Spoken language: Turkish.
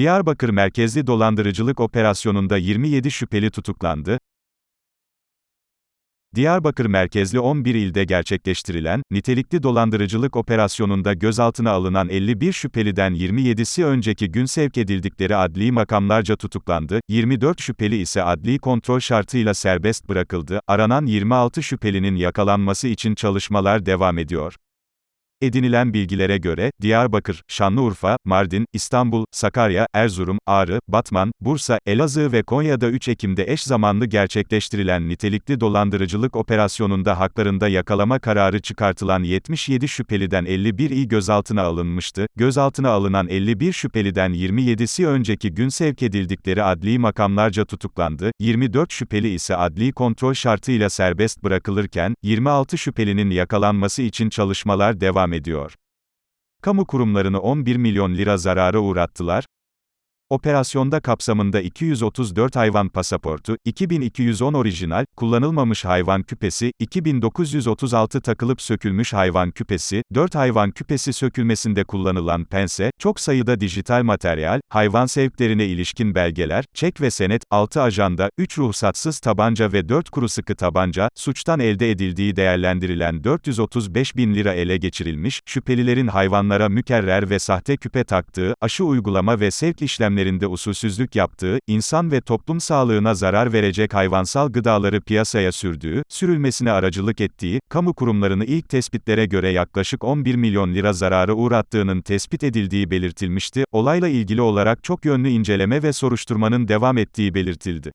Diyarbakır merkezli dolandırıcılık operasyonunda 27 şüpheli tutuklandı. Diyarbakır merkezli 11 ilde gerçekleştirilen, nitelikli dolandırıcılık operasyonunda gözaltına alınan 51 şüpheliden 27'si önceki gün sevk edildikleri adli makamlarca tutuklandı, 24 şüpheli ise adli kontrol şartıyla serbest bırakıldı, aranan 26 şüphelinin yakalanması için çalışmalar devam ediyor. Edinilen bilgilere göre, Diyarbakır, Şanlıurfa, Mardin, İstanbul, Sakarya, Erzurum, Ağrı, Batman, Bursa, Elazığ ve Konya'da 3 Ekim'de eş zamanlı gerçekleştirilen nitelikli dolandırıcılık operasyonunda haklarında yakalama kararı çıkartılan 77 şüpheliden 51'i gözaltına alınmıştı. Gözaltına alınan 51 şüpheliden 27'si önceki gün sevk edildikleri adli makamlarca tutuklandı, 24 şüpheli ise adli kontrol şartıyla serbest bırakılırken, 26 şüphelinin yakalanması için çalışmalar devam ediyor. Kamu kurumlarını 11 milyon lira zarara uğrattılar. Operasyonda kapsamında 234 hayvan pasaportu, 2210 orijinal, kullanılmamış hayvan küpesi, 2936 takılıp sökülmüş hayvan küpesi, 4 hayvan küpesi sökülmesinde kullanılan pense, çok sayıda dijital materyal, hayvan sevklerine ilişkin belgeler, çek ve senet, 6 ajanda, 3 ruhsatsız tabanca ve 4 kuru sıkı tabanca, suçtan elde edildiği değerlendirilen 435 bin lira ele geçirilmiş, şüphelilerin hayvanlara mükerrer ve sahte küpe taktığı, aşı uygulama ve sevk işlemleri işlemlerinde usulsüzlük yaptığı, insan ve toplum sağlığına zarar verecek hayvansal gıdaları piyasaya sürdüğü, sürülmesine aracılık ettiği, kamu kurumlarını ilk tespitlere göre yaklaşık 11 milyon lira zarara uğrattığının tespit edildiği belirtilmişti, olayla ilgili olarak çok yönlü inceleme ve soruşturmanın devam ettiği belirtildi.